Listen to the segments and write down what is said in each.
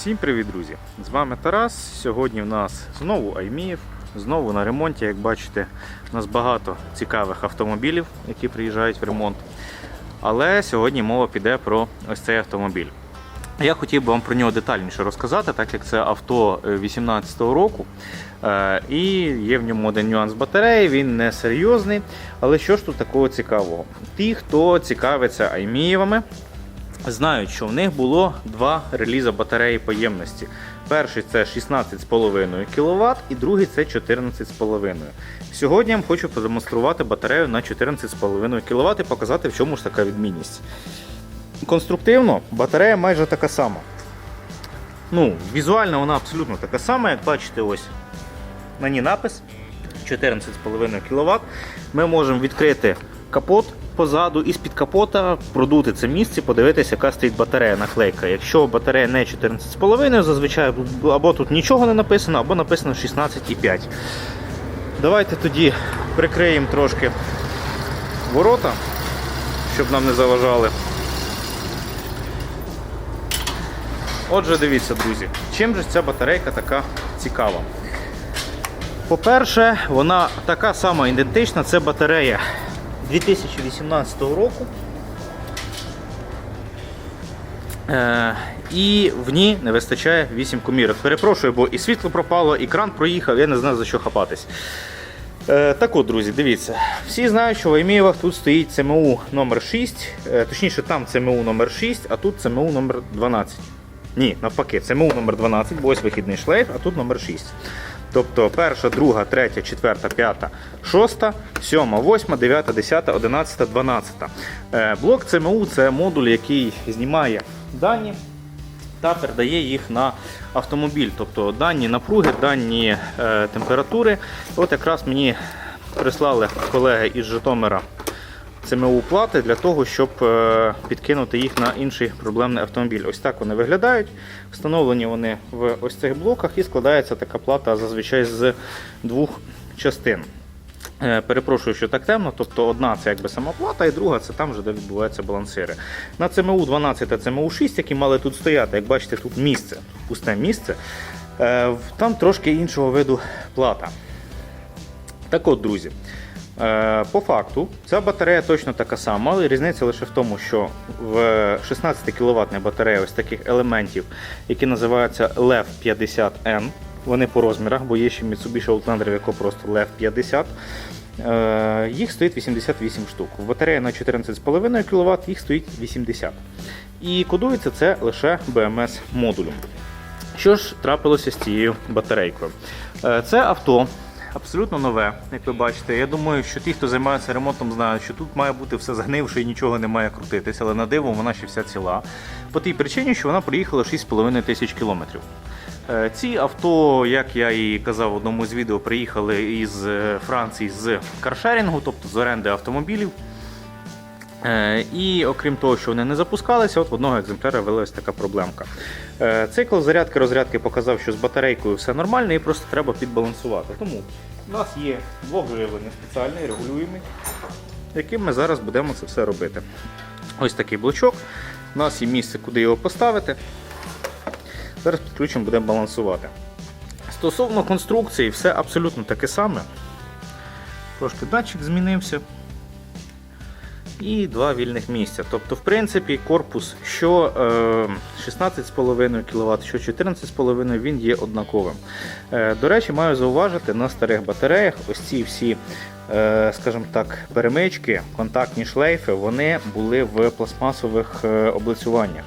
Всім привіт, друзі! З вами Тарас. Сьогодні в нас знову Айміїв, знову на ремонті. Як бачите, у нас багато цікавих автомобілів, які приїжджають в ремонт. Але сьогодні мова піде про ось цей автомобіль. Я хотів би вам про нього детальніше розказати, так як це авто 2018 року. Е, І є в ньому один нюанс батареї, він не серйозний. Але що ж тут такого цікавого? Ті, хто цікавиться Аймієвами, знають, що в них було два реліза батареї поємності. Перший це 16,5 кВт і другий це 14,5 Сьогодні я вам хочу продемонструвати батарею на 14,5 кВт і показати, в чому ж така відмінність. Конструктивно батарея майже така сама. Ну, Візуально вона абсолютно така сама, як бачите, ось на ній напис 14,5 кВт. Ми можемо відкрити капот позаду і з-під капота продути це місце, подивитися, яка стоїть батарея наклейка. Якщо батарея не 14,5, зазвичай або тут нічого не написано, або написано 16,5. Давайте тоді прикриємо трошки ворота, щоб нам не заважали. Отже, дивіться, друзі, чим же ця батарейка така цікава? По-перше, вона така сама ідентична, це батарея 2018 року. Е, і в ній не вистачає 8 комірок. Перепрошую, бо і світло пропало, і кран проїхав, я не знаю за що хапатись. Е, так от, друзі, дивіться. Всі знають, що в Аймієвах тут стоїть ЦМУ номер 6 е, точніше, там ЦМУ номер 6 а тут ЦМУ номер 12 Ні, навпаки, ЦМУ номер 12 бо ось вихідний шлейф, а тут номер 6 Тобто перша, друга, третя, четверта, п'ята, шоста, сьома, восьма, дев'ята, десята, одинадцята, дванадцята. Е, Блок ЦМУ це модуль, який знімає дані та передає їх на автомобіль. Тобто дані напруги, дані е, температури. От якраз мені прислали колеги із Житомира ЦМУ плати для того, щоб е, підкинути їх на інший проблемний автомобіль. Ось так вони виглядають. Встановлені вони в ось цих блоках і складається така плата зазвичай з двох частин. Е, Перепрошую, що так темно. Тобто одна це якби сама плата, і друга це там, вже де відбуваються балансири. На ЦМУ 12 та ЦМУ 6, які мали тут стояти, як бачите, тут місце, пусте місце. е, Там трошки іншого виду плата. Так от, друзі, по факту ця батарея точно така сама, але різниця лише в тому, що в 16 кВт батарея ось таких елементів, які називаються LEV 50N. Вони по розмірах, бо є ще Mitsubishi Outlander, в якого просто LEV 50. Е, Їх стоїть 88 штук. В батареї на 14,5 кВт їх стоїть 80. І кодується це лише BMS модулем. Що ж трапилося з цією батарейкою? Е, Це авто абсолютно нове, як ви бачите. Я думаю, що ті, хто займається ремонтом, знають, що тут має бути все загнивше і нічого не має крутитися, але на диво вона ще вся ціла. По тій причині, що вона проїхала 6,5 тисяч кілометрів. Е, Ці авто, як я і казав в одному з відео, приїхали із е, Франції з каршерінгу, тобто з оренди автомобілів. Е, І окрім того, що вони не запускалися, от в одного екземпляра вилась така проблемка. Е, Цикл зарядки розрядки показав, що з батарейкою все нормально і просто треба підбалансувати. Тому у нас є блок живлення спеціальний, регулюємий, яким ми зараз будемо це все робити. Ось такий блочок. У нас є місце, куди його поставити. Зараз підключимо, будемо балансувати. Стосовно конструкції, все абсолютно таке саме. Трошки датчик змінився і два вільних місця. Тобто, в принципі, корпус що е, 16,5 кВт, що 14,5 він є однаковим. Е, до речі, маю зауважити на старих батареях ось ці всі, е, скажімо так, перемички, контактні шлейфи, вони були в пластмасових е, облицюваннях.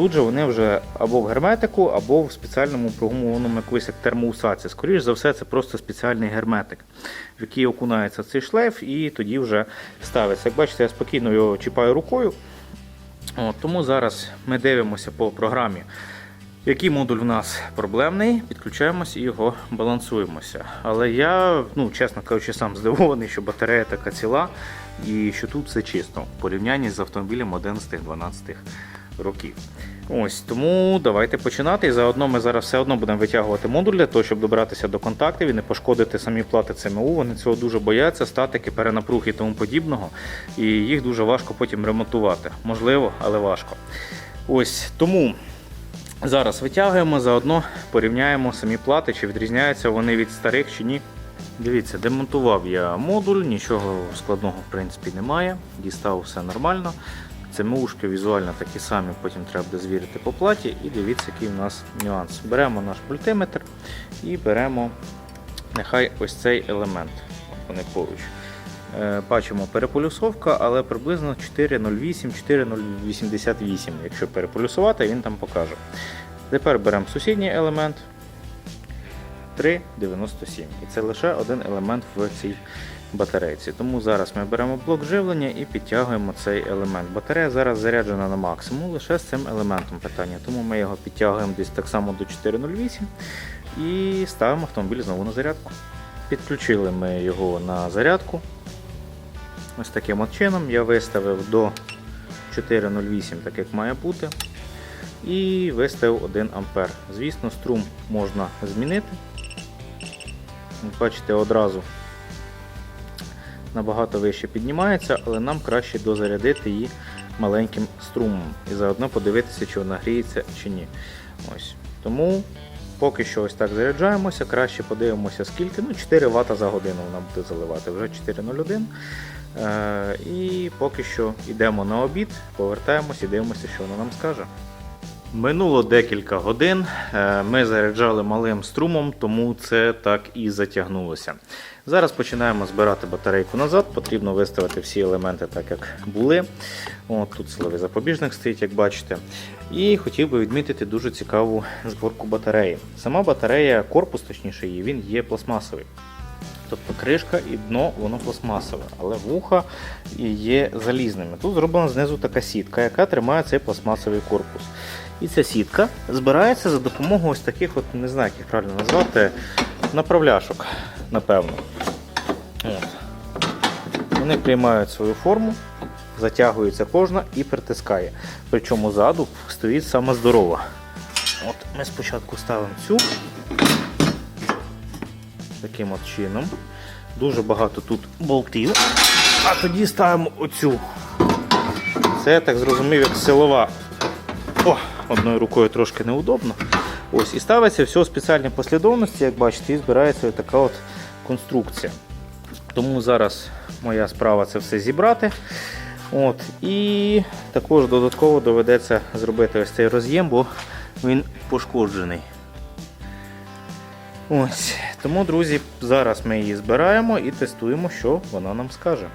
Тут же вони вже або в герметику, або в спеціальному прогумованому якоїсь як термоусаці. Скоріше за все, це просто спеціальний герметик, в який окунається цей шлейф і тоді вже ставиться. Як бачите, я спокійно його чіпаю рукою. От, тому зараз ми дивимося по програмі, який модуль в нас проблемний, підключаємося і його балансуємося. Але я, ну, чесно кажучи, сам здивований, що батарея така ціла і що тут все чисто в порівнянні з автомобілем 11-12 років. Ось тому давайте починати. І заодно ми зараз все одно будемо витягувати модуль для того, щоб добратися до контактів і не пошкодити самі плати ЦМУ. Вони цього дуже бояться, статики, перенапруг і тому подібного. І їх дуже важко потім ремонтувати. Можливо, але важко. Ось тому Зараз витягуємо, заодно порівняємо самі плати, чи відрізняються вони від старих чи ні. Дивіться, демонтував я модуль, нічого складного в принципі немає. Дістав все нормально. ЦМУшки візуально такі самі, потім треба буде звірити по платі. І дивіться, який у нас нюанс. Беремо наш мультиметр і беремо нехай ось цей елемент. Вони поруч. Е, Бачимо переполюсовка, але приблизно 4,08-4,088. Якщо переполюсувати, він там покаже. Тепер беремо сусідній елемент 3,97. І це лише один елемент в цій батарейці. Тому зараз ми беремо блок живлення і підтягуємо цей елемент. Батарея зараз заряджена на максимум лише з цим елементом питання. Тому ми його підтягуємо десь так само до 4,08 і ставимо автомобіль знову на зарядку. Підключили ми його на зарядку. Ось таким от чином я виставив до 4,08, так як має бути. І виставив 1 А. Звісно, струм можна змінити. Бачите, одразу набагато вище піднімається, але нам краще дозарядити її маленьким струмом і заодно подивитися, чи вона гріється чи ні. Ось. Тому поки що ось так заряджаємося, краще подивимося скільки. Ну, 4 Вт за годину вона буде заливати, вже 4,01. Е, і поки що йдемо на обід, повертаємось і дивимося, що вона нам скаже. Минуло декілька годин. е, Ми заряджали малим струмом, тому це так і затягнулося. Зараз починаємо збирати батарейку назад. Потрібно виставити всі елементи так, як були. От Тут силовий запобіжник стоїть, як бачите. І хотів би відмітити дуже цікаву зборку батареї. Сама батарея, корпус, точніше, її, він є пластмасовий. Тобто кришка і дно воно пластмасове, але вуха є залізними. Тут зроблена знизу така сітка, яка тримає цей пластмасовий корпус. І ця сітка збирається за допомогою ось таких, от, не знаю, як правильно назвати, направляшок, напевно. От. Вони приймають свою форму, затягується кожна і притискає. Причому ззаду стоїть сама здорова. От Ми спочатку ставимо цю таким от чином. Дуже багато тут болтів. А тоді ставимо оцю. Це я так зрозумів, як силова. О, одною рукою трошки неудобно. Ось, І ставиться все в спеціальній послідовності, як бачите, і збирається така от конструкція. Тому зараз моя справа це все зібрати. От, І також додатково доведеться зробити ось цей роз'єм, бо він пошкоджений. Ось. Тому, друзі, зараз ми її збираємо і тестуємо, що вона нам скаже.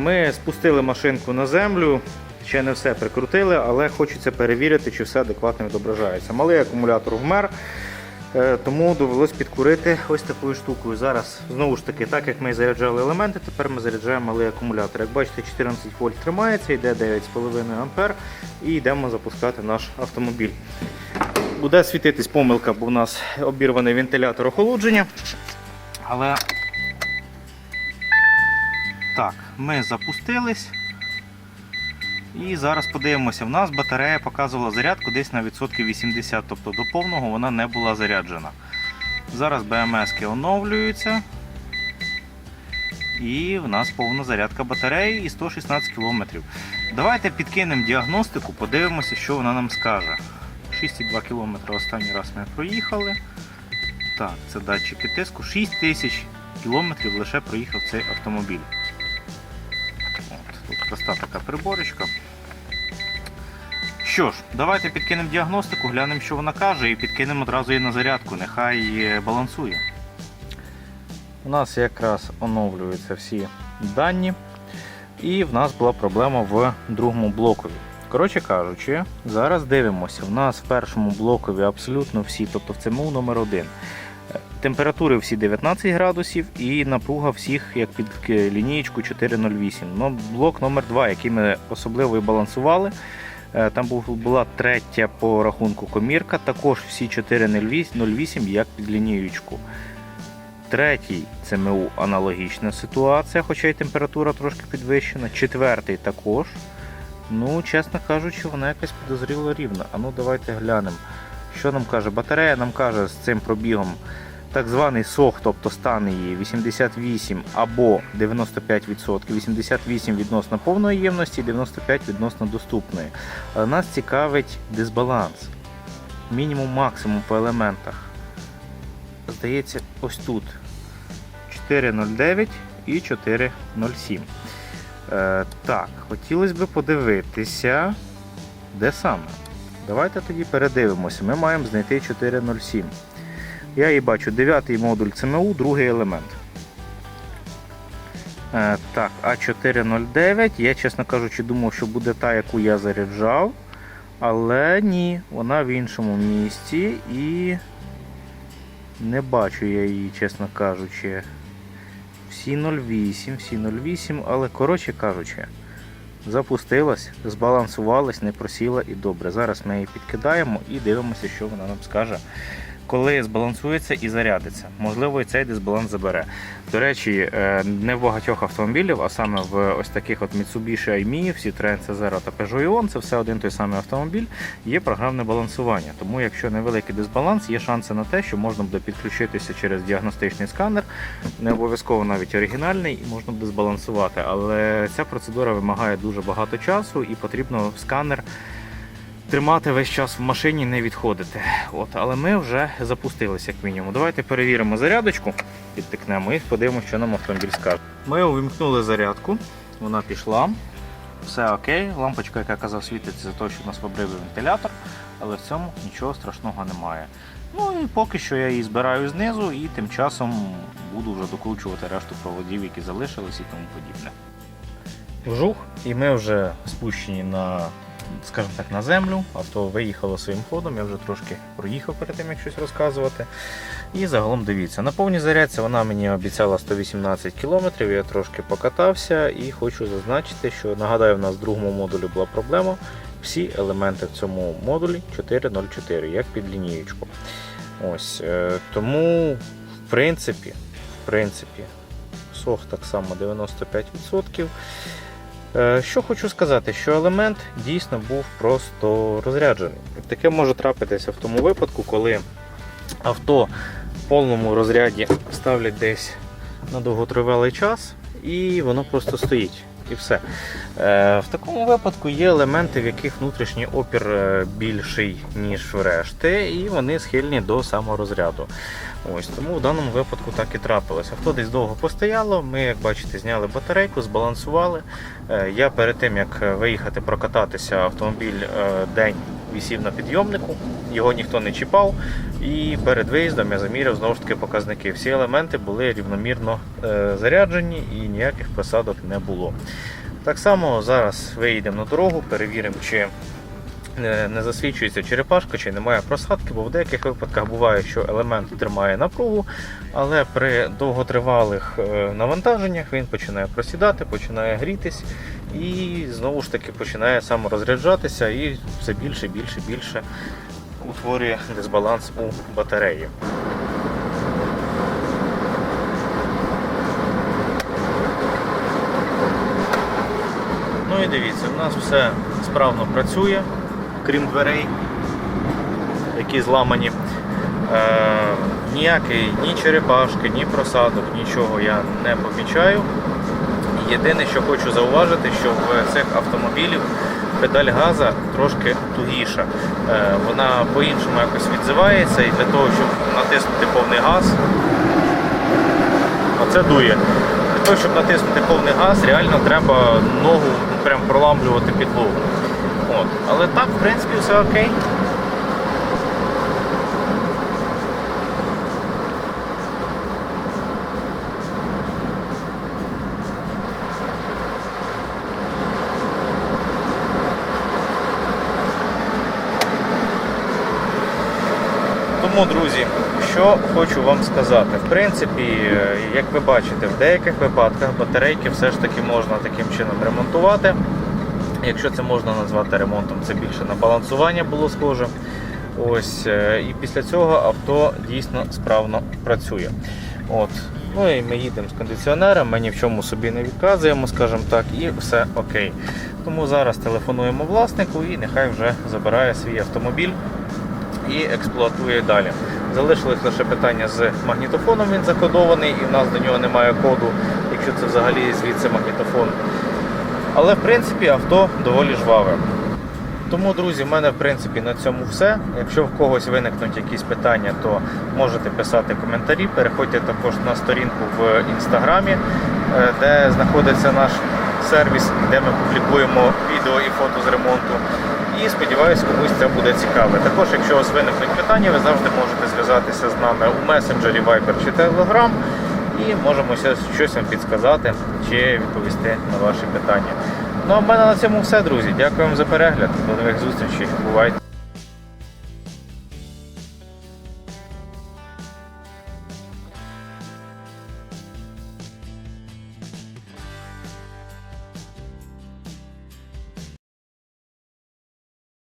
Ми спустили машинку на землю. Ще не все прикрутили, але хочеться перевірити, чи все адекватно відображається. Малий акумулятор вмер, е, тому довелось підкурити ось такою штукою. Зараз, знову ж таки, так як ми заряджали елементи, тепер ми заряджаємо малий акумулятор. Як бачите, 14 вольт тримається, йде 9,5 А і йдемо запускати наш автомобіль. Буде світитись помилка, бо в нас обірваний вентилятор охолодження. Але так, ми запустились. І зараз подивимося, в нас батарея показувала зарядку десь на відсотків 80, тобто до повного вона не була заряджена. Зараз БМСки оновлюються. І в нас повна зарядка батареї і 116 км. Давайте підкинемо діагностику, подивимося, що вона нам скаже. 6,2 км останній раз ми проїхали. Так, це датчики тиску. 6 тисяч кілометрів лише проїхав цей автомобіль. Проста така приборочка. Що ж, давайте підкинемо діагностику, глянемо, що вона каже, і підкинемо одразу її на зарядку, нехай балансує. У нас якраз оновлюються всі дані, і в нас була проблема в другому блокові. Коротше кажучи, зараз дивимося. У нас в першому блокові абсолютно всі, тобто в ЦМУ номер 1 Температури всі 19 градусів і напруга всіх як під лінієчку 408. Ну, блок номер 2 який ми особливо і балансували, Е, Там була третя по рахунку комірка, також всі 408 як під лінієчку. Третій ЦМУ аналогічна ситуація, хоча й температура трошки підвищена. Четвертий також. Ну, чесно кажучи, вона якась підозріло рівна. А ну давайте глянемо. Що нам каже? Батарея нам каже з цим пробігом так званий сох, тобто стан її 88 або 95%, 88 відносно повної ємності, 95 відносно доступної. Нас цікавить дисбаланс. Мінімум максимум по елементах. Здається, ось тут 4,09 і 4,07. Е, так, хотілося б подивитися, де саме. Давайте тоді передивимося. Ми маємо знайти 4,07. Я її бачу 9 модуль ЦМУ, другий елемент. Е, так, А409. Я, чесно кажучи, думав, що буде та, яку я заряджав. Але ні, вона в іншому місці і не бачу я її, чесно кажучи. Всі 08, всі 08, але коротше кажучи, запустилась, збалансувалась, не просіла і добре. Зараз ми її підкидаємо і дивимося, що вона нам скаже, коли збалансується і зарядиться. Можливо, і цей дисбаланс забере. До речі, е, не в багатьох автомобілів, а саме в ось таких от Mitsubishi AIMI, всі Citroen C0 та Peugeot Ion, це все один той самий автомобіль, є програмне балансування. Тому, якщо невеликий дисбаланс, є шанси на те, що можна буде підключитися через діагностичний сканер, не обов'язково навіть оригінальний, і можна буде збалансувати. Але ця процедура вимагає дуже багато часу і потрібно сканер тримати весь час в машині, не відходити. От, але ми вже запустилися, як мінімум. Давайте перевіримо зарядочку, підтикнемо і подивимося, що нам автомобіль скаже. Ми увімкнули зарядку, вона пішла. Все окей, лампочка, яка казав, світиться за те, що у нас вибрив вентилятор, але в цьому нічого страшного немає. Ну і поки що я її збираю знизу і тим часом буду вже докручувати решту проводів, які залишились і тому подібне. Вжух, і ми вже спущені на, скажімо так, на землю. Авто виїхало своїм ходом, я вже трошки проїхав перед тим, як щось розказувати. І загалом дивіться, на повній зарядці вона мені обіцяла 118 км, я трошки покатався і хочу зазначити, що нагадаю, в нас в другому модулі була проблема. Всі елементи в цьому модулі 4.04, як під лінієчку. Ось, е, тому, в принципі, в принципі, сох так само 95%. Е, Що хочу сказати, що елемент дійсно був просто розряджений. Таке може трапитися в тому випадку, коли авто в повному розряді ставлять десь на довготривалий час і воно просто стоїть. І все. Е, В такому випадку є елементи, в яких внутрішній опір е, більший, ніж в решти, і вони схильні до саморозряду. Ось Тому в даному випадку так і трапилося. Авто десь довго постояло, ми, як бачите, зняли батарейку, збалансували. Е, Я перед тим, як виїхати прокататися, автомобіль е, день висів на підйомнику, його ніхто не чіпав. І перед виїздом я заміряв знову ж таки показники. Всі елементи були рівномірно е, заряджені і ніяких просадок не було. Так само зараз виїдемо на дорогу, перевіримо, чи не не засвічується черепашка, чи немає просадки, бо в деяких випадках буває, що елемент тримає напругу, але при довготривалих е, навантаженнях він починає просідати, починає грітись і знову ж таки починає саморозряджатися і все більше, більше, більше утворює дисбаланс у батареї. Ну і дивіться, у нас все справно працює, крім дверей, які зламані. Е, ніякої ні черепашки, ні просадок, нічого я не помічаю. Єдине, що хочу зауважити, що в цих автомобілів педаль газа трошки тугіша. Е, вона по-іншому якось відзивається і для того, щоб натиснути повний газ, оце дує. Для того, щоб натиснути повний газ, реально треба ногу прям проламлювати підлогу. Але так, в принципі, все окей. Тому, друзі, що хочу вам сказати. В принципі, е, як ви бачите, в деяких випадках батарейки все ж таки можна таким чином ремонтувати. Якщо це можна назвати ремонтом, це більше на балансування було схоже. Ось, е, і після цього авто дійсно справно працює. От. Ну і ми їдемо з кондиціонером, ми ні в чому собі не відказуємо, скажімо так, і все окей. Тому зараз телефонуємо власнику і нехай вже забирає свій автомобіль і експлуатує далі. Залишилось лише питання з магнітофоном, він закодований, і в нас до нього немає коду, якщо це взагалі звідси магнітофон. Але в принципі авто доволі жваве. Тому, друзі, в мене в принципі на цьому все. Якщо в когось виникнуть якісь питання, то можете писати коментарі. Переходьте також на сторінку в інстаграмі, е, де знаходиться наш сервіс, де ми публікуємо відео і фото з ремонту. І сподіваюся, комусь це буде цікаве. Також, якщо у вас виникнуть питання, ви завжди можете зв'язатися з нами у месенджері Viber чи Telegram і можемо щось- вам підсказати чи відповісти на ваші питання. Ну а в мене на цьому все, друзі. Дякую вам за перегляд. До нових зустрічей. Бувайте.